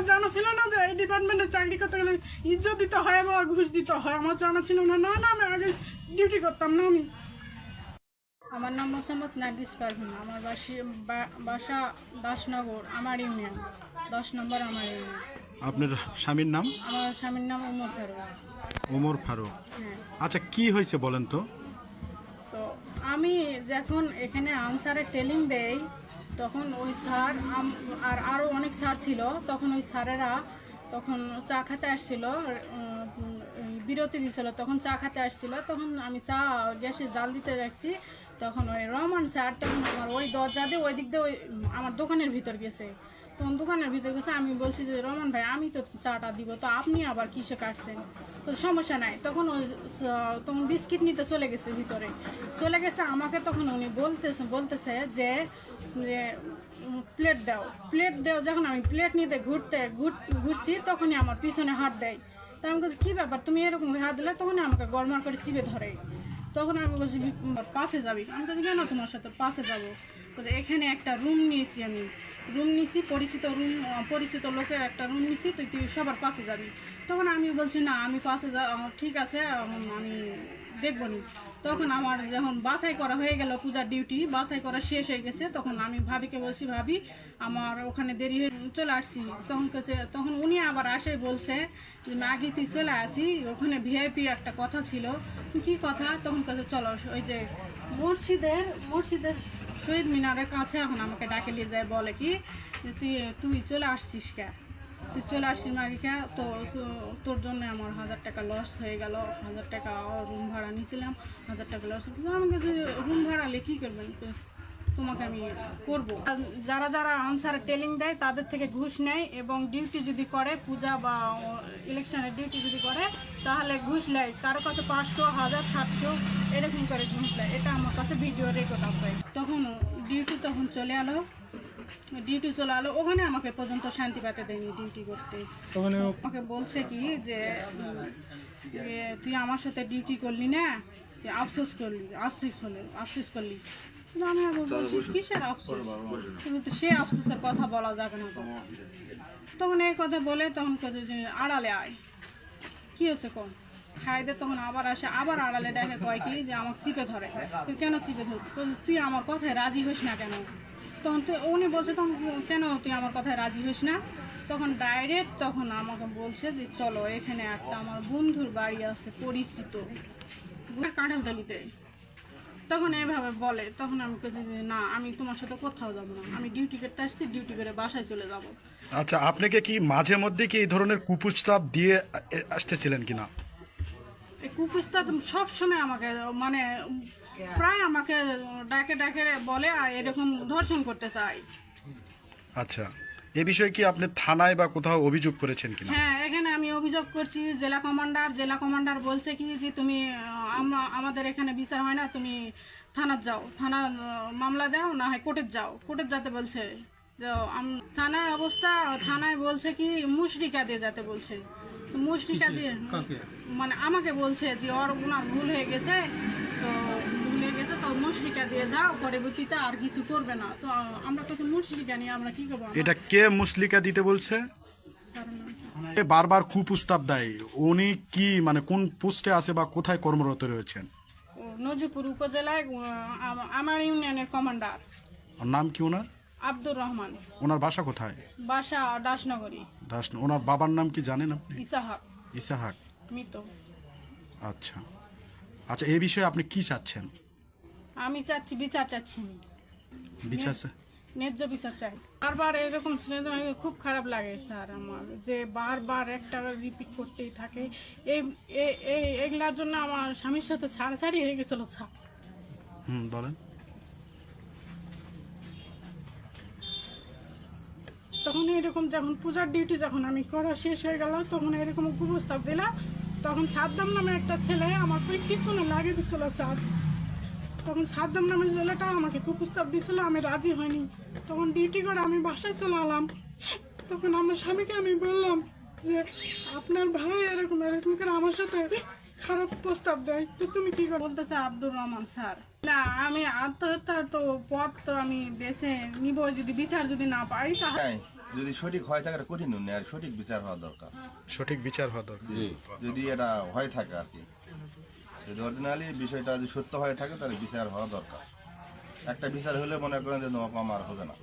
আমার জানা ছিল না যে এই ডিপার্টমেন্টে চাকরি করতে গেলে ইজ্জত দিতে হয় বা ঘুষ দিতে হয়। আমার জানা ছিল না। না না আমি আগে ডিউটি করতাম না আমি। আমার নাম মোসাম্মদ নার্গিস পারভিন। আমার বাসি বা- বাসা দাসনগর আমার ইউনিয়ন। দশ নম্বর আমার ইউনিয়ন। আপনার স্বামীর নাম? আমার স্বামীর নাম উমর ফারুক। ওমর ফারুক। হ্যাঁ। আচ্ছা কি হয়েছে বলেন তো? তো আমি যখন এখানে আনসারে টেলিং দেই তখন ওই স্যার আর আরও অনেক স্যার ছিল। তখন ওই স্যারেরা তখন চা খেতে আসছিল বিরতি দিছিল। তখন চা খেতে আসছিল। তখন আমি চা গ্যাসে জাল দিতে রাখছি তখন ওই রহমান স্যার, তখন আমার ওই দরজা দিয়ে ওই দিক দিয়ে ওই, আমার দোকানের ভিতর গেছে। তখন দোকানের ভিতর গেছে, আমি বলছি যে, রহমান ভাই, আমি তো চাটা দিব, তো আপনি আবার কিসে কাটছেন? তো সমস্যা নাই। তখন ওই তখন বিস্কিট নিতে চলে গেছে ভিতরে। চলে গেছে, আমাকে তখন উনি বলতেছে বলতেছে যে প্লেট দাও। প্লেট দাও, যখন আমি প্লেট নিতে ঘুরতে, ঘুর- ঘুরছি, তখনই আমার পিছনে হাত দেয়। তা আমি বলছি, কী ব্যাপার? তুমি এরকম হাত দিলে তখনই আমাকে গরমার করে চিপে ধরে। তখন আমি বলছি "বি- পাশে যাবি? আমি বলছি, কেন তোমার সাথে পাশে যাব? এখানে একটা রুম নিয়েছি আমি। রুম নিয়েছি পরিচিত রুম পরিচিত লোকের একটা রুম নিয়েছি তুই তুই সবার পাশে যাবি। তখন আমি বলছি, না, আমি পাশে যা ঠিক আছে আমি দেখব নি। তখন আমার যখন বাছাই করা হয়ে গেল পূজার ডিউটি বাছাই করা শেষ হয়ে গেছে, তখন আমি ভাবিকে বলছি, ভাবি, আমার ওখানে দেরি হয়ে চলে আসছি। তখন কাছে, তখন উনি আবার আসে, বলছে যে মাগি তুই চলে আসি, ওখানে ভিআইপি একটা কথা ছিল। কি কথা? তখন কাছে, চলো, ওই যে মসজিদের মসজিদের শহীদ মিনারের কাছে এখন আমাকে ডাকে নিয়ে যায়, বলে কি তুই তুই চলে আসছিস কে চলে আসছিস মাগিকা তো তোর জন্য আমার হাজার টাকা লস হয়ে গেল। হাজার টাকা রুম ভাড়া নিয়েছিলাম, হাজার টাকা লস আমাকে রুম ভাড়া লে কী করবেন? তোমাকে আমি করব। যারা যারা আনসার টেলিং দেয়, তাদের থেকে ঘুষ নেয় এবং ডিউটি যদি করে, পূজা বা ইলেকশনের ডিউটি যদি করে, তাহলে ঘুষ নেয়। কারও কাছে পাঁচশো, হাজার, সাতশো, এরকম করে ঘুষ নেয়। এটা আমার কাছে ভিডিও রেকর্ড আছে। তখন ডিউটি তখন চলে এলো। ডিউটি চলে আলো। ওখানে আমাকে পর্যন্ত শান্তি পাতে দেয়নি ডিউটি করতে। ওখানে আমাকে বলছে কি যে তুই আমার সাথে ডিউটি করলি না আফসোস করলি আফসোস হলে আফসোস করলি। আমি কিসের আফসোস? কিন্তু সে আফসোসের কথা বলা যাবে না তো। তখন এই কথা বলে তখন কথা যে আড়ালে আয়। কি হচ্ছে কোন খাইতে তখন আবার আসে আবার আড়ালে দেখে কয় কি যে আমাকে চিপে ধরে। তুই কেন চিপে ধর তুই আমার কথায় রাজি হইস না কেন? তখন তুই উনি বলছে তখন কেন তুই আমার কথায় রাজি হইস না? তখন ডাইরেক্ট তখন আমাকে বলছে যে চলো এখানে একটা আমার বন্ধুর বাড়ি আছে পরিচিত। কাঁঠালতলিতে। তখন এইভাবে বলে তখন আমি বলছি যে না আমি তোমার সাথে কোথাও যাব না। আমি ডিউটি করতে আসছি ডিউটি করে বাসায় চলে যাব। আচ্ছা আপনাকে কি মাঝে মধ্যে কি এই ধরনের কুপ্রস্তাব দিয়ে আসতেছিলেন কিনা? এই কুকুস্তা সব সময় আমাকে মানে প্রায় আমাকে ডাকে ডাকে বলে আর এরকম ধর্ষণ করতে চাই। আচ্ছা। এ বিষয়ে কি আপনি থানায় বা কোথাও অভিযোগ করেছেন কিনা? হ্যাঁ এখানে আমি অভিযোগ করছি। জেলা কমান্ডার জেলা কমান্ডার বলছে কি যে তুমি আমাদের এখানে বিচার হয় না তুমি থানার যাও। থানা মামলা দাও না হয় কোর্টের যাও। কোর্টের যেতে বলছে থানায় অবস্থা থানায় বলছে কি মুশরিকা দিয়ে যেতে বলছে। তো মুশরিকা দিয়ে মানে আমাকে বলছে যে ওর ওনার ভুল হয়ে গেছে। তো মুশরিকা দিয়ে যাও পরবর্তীতে আর কিছু করবে না। তো আমরা কিছু মুশরিকা নিয়ে আমরা কি করব? এটা কে মুসলিকা দিতে বলছে? এ বারবার কুপ্রস্তাব দেয়। উনি কি মানে কোন পোস্টে আছে বা কোথায় কর্মরত রয়েছেন? নজিপুর উপজেলায় আমার ইউনিয়নের কমান্ডার। ওর নাম কি ওনার? আব্দুর রহমান। ওনার বাসা কোথায়? বাসা দাসনগরী। দাস ওনার বাবার নাম কি জানেন আপনি? ইসাহাক। ইসাহাক। মৃত। আচ্ছা। আচ্ছা এই বিষয়ে আপনি কি চাচ্ছেন? আমি চাচ্ছি বিচার চাচ্ছি আমি। বিচার ন্যায্য বিচার চাই। বারবার এরকম শুনে আমি খুব খারাপ লাগে স্যার আমার। যে বারবার একটা রিপিট করতেই থাকে। এই এগুলার জন্য আমার স্বামীর সাথে ছাড়াছাড়ি হয়ে গেছিল স্যার। হুম বলেন। তখন এরকম যখন পূজার ডিউটি যখন আমি করা শেষ হয়ে গেল তখন এরকম কুপ্রস্তাব দিলাম। তখন সাদ্দাম নামে একটা ছেলে আমার পিছনে লাগিয়ে দিছিল স্যার। তখন সাদ্দাম নামে ছেলেটা আমাকে খুব প্রস্তাব দিছিল আমি রাজি হয়নি তখন ডিউটি করে আমি বাসায় চলে এলাম। তখন আমার স্বামীকে আমি বললাম যে আপনার ভাই এরকম এরকম করে আমার সাথে খারাপ প্রস্তাব দেয় তো তুমি কি করে? বলতেছে আব্দুর রহমান স্যার। না আমি আত্মহত্যার তো পথ তো আমি বেছে নিব যদি বিচার যদি না পাই তাহলে যদি সঠিক হয় থাকে কঠিন নয় আর সঠিক বিচার হওয়া দরকার। সঠিক বিচার হওয়া দরকার। যদি এটা হয়ে থাকে আর কি। যদি অরিজিনালি বিষয়টা যদি সত্য হয়ে থাকে, তাহলে বিচার হওয়া দরকার। একটা বিচার হলে মনে করেন যে নৌকা আমার হবে না।